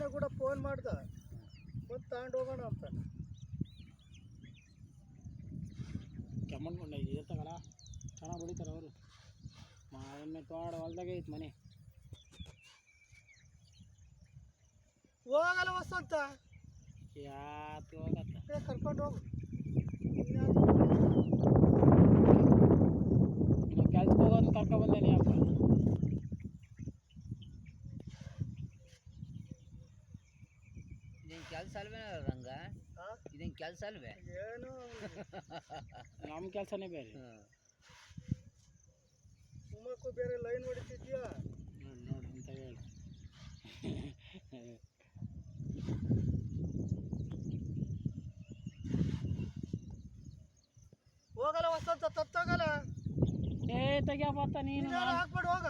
ಮೊನ್ನೆ ಕೂಡ ಫೋನ್ ಮಾಡ್ದ. ಬಂದು ತಗೊಂಡು ಹೋಗೋಣ ಅಂತ. ಕೆಮ್ಮಣ್ಕೊಂಡ ಇದು ತಗಲ ಚೆನ್ನಾಗಿ ಹೊಡಿತಾರೆ ಅವರು. ಎಮ್ಮೆ ತೋಡ ಹೊಲ್ದಾಗೆ ಐತೆ ಮನೆ. ಹೋಗಲ್ಲ ವಸಂತ ಯಾತ್ ಹೋಗತ್ತ? ಏ ಕರ್ಕೊಂಡು ಹೋಗು. ಇದೇನು ಕೆಲಸ ಅಲ್ವೇ ರಂಗ? ಇದೇನು ಕೆಲಸ ಅಲ್ವೇ? ಏನು ನಮ್ಮ ಕೆಲಸನೇ ಬೇರೆ. ಸುಮ್ಮಕ್ಕೂ ಬೇರೆ ಲೈನ್ ಹೊಡಿತಿದ್ಯಾ? ನೋಡಿ ನೋಡಿ ಅಂತ ಹೇಳಿ. ಹೋಗಲ್ಲ ವಸಂತ ತತ್ತೋಗಲ್ಲ. ಏ ತೆಗಿಯಪ್ಪ ನೀನು ನೀನು ಹಾಕ್ಬಿಡು ಹೋಗ.